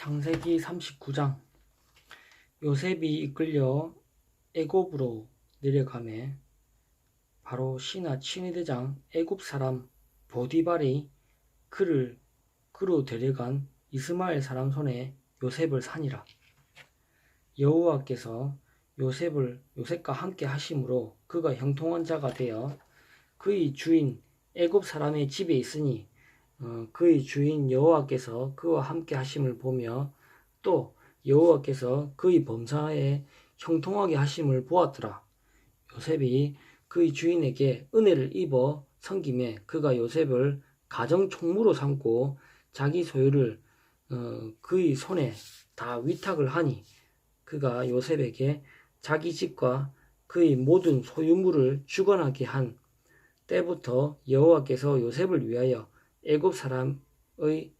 창세기 39장. 요셉이 이끌려 애굽으로 내려가매 바로 신하 친위대장 애굽 사람 보디발이 그를 그로 데려간 이스마엘 사람 손에 요셉을 산이라. 여호와께서 요셉을 요셉과 함께 하심으로 그가 형통한 자가 되어 그의 주인 애굽 사람의 집에 있으니 어, 그의 주인 여호와께서 그와 함께 하심을 보며 또 여호와께서 그의 범사에 형통하게 하심을 보았더라. 요셉이 그의 주인에게 은혜를 입어 섬김에 그가 요셉을 가정 총무로 삼고 자기 소유를 어, 그의 손에 다 위탁을 하니 그가 요셉에게 자기 집과 그의 모든 소유물을 주관하게 한 때부터 여호와께서 요셉을 위하여 애굽 사람의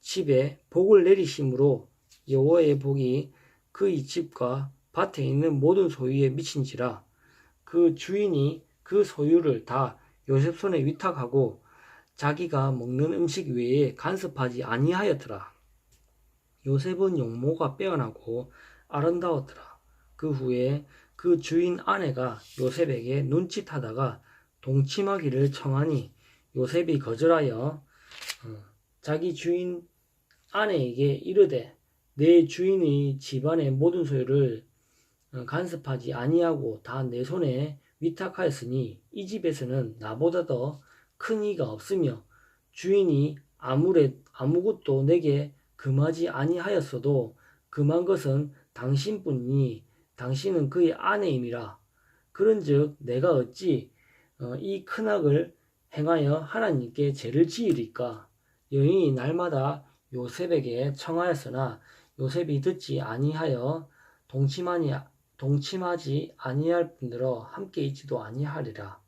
집에 복을 내리심으로 여호와의 복이 그의 집과 밭에 있는 모든 소유에 미친지라 그 주인이 그 소유를 다 요셉 손에 위탁하고 자기가 먹는 음식 외에 간섭하지 아니하였더라. 요셉은 용모가 빼어나고 아름다웠더라. 그 후에 그 주인 아내가 요셉에게 눈짓하다가 동침하기를 청하니 요셉이 거절하여 어, 자기 주인 아내에게 이르되 내 주인의 집안의 모든 소유를 어, 간섭하지 아니하고 다 내 손에 위탁하였으니 이 집에서는 나보다 더 큰 이가 없으며 주인이 아무래 아무것도 내게 금하지 아니하였어도 금한 것은 당신뿐이니 당신은 그의 아내임이라. 그런즉 내가 어찌 어, 이 큰 악을 행하여 하나님께 죄를 지으리까? 여인이 날마다 요셉에게 청하였으나 요셉이 듣지 아니하여 동침하니 동침하지 아니할 뿐더러 함께 있지도 아니하리라.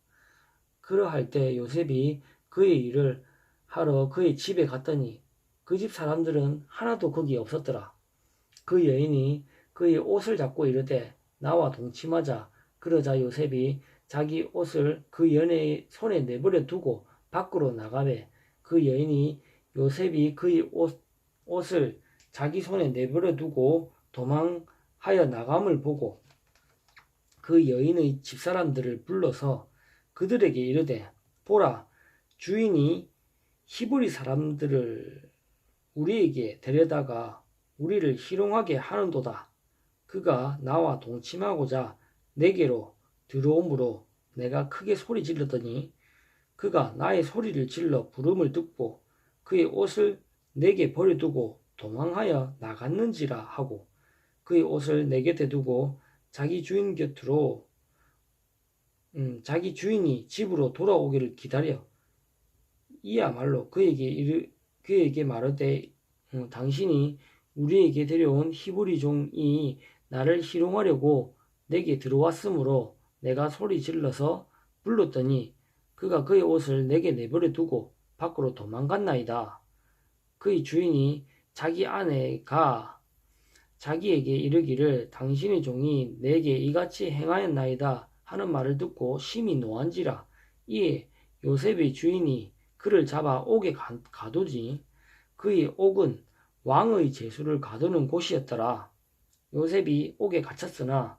그러할 때 요셉이 그의 일을 하러 그의 집에 갔더니 그 집 사람들은 하나도 거기 없었더라. 그 여인이 그의 옷을 잡고 이르되 나와 동침하자. 그러자 요셉이 자기 옷을 그 연애의 손에 내버려 두고 밖으로 나가매 그 여인이 요셉이 그의 옷, 옷을 자기 손에 내버려 두고 도망하여 나감을 보고 그 여인의 집사람들을 불러서 그들에게 이르되 보라 주인이 히브리 사람들을 우리에게 데려다가 우리를 희롱하게 하는도다. 그가 나와 동침하고자 내게로 들어오므로 내가 크게 소리 질렀더니 그가 나의 소리를 질러 부름을 듣고 그의 옷을 내게 버려두고 도망하여 나갔는지라 하고 그의 옷을 내게 대두고 자기 주인 곁으로 음, 자기 주인이 집으로 돌아오기를 기다려 이야말로 그에게 이르, 그에게 말하되 어, 당신이 우리에게 데려온 히브리 종이 나를 희롱하려고 내게 들어왔으므로 내가 소리 질러서 불렀더니 그가 그의 옷을 내게 내버려 두고 밖으로 도망갔나이다. 그의 주인이 자기 아내가 자기에게 이르기를 당신의 종이 내게 이같이 행하였나이다 하는 말을 듣고 심히 노한지라 이에 요셉의 주인이 그를 잡아 옥에 가두지 그의 옥은 왕의 제수를 가두는 곳이었더라. 요셉이 옥에 갇혔으나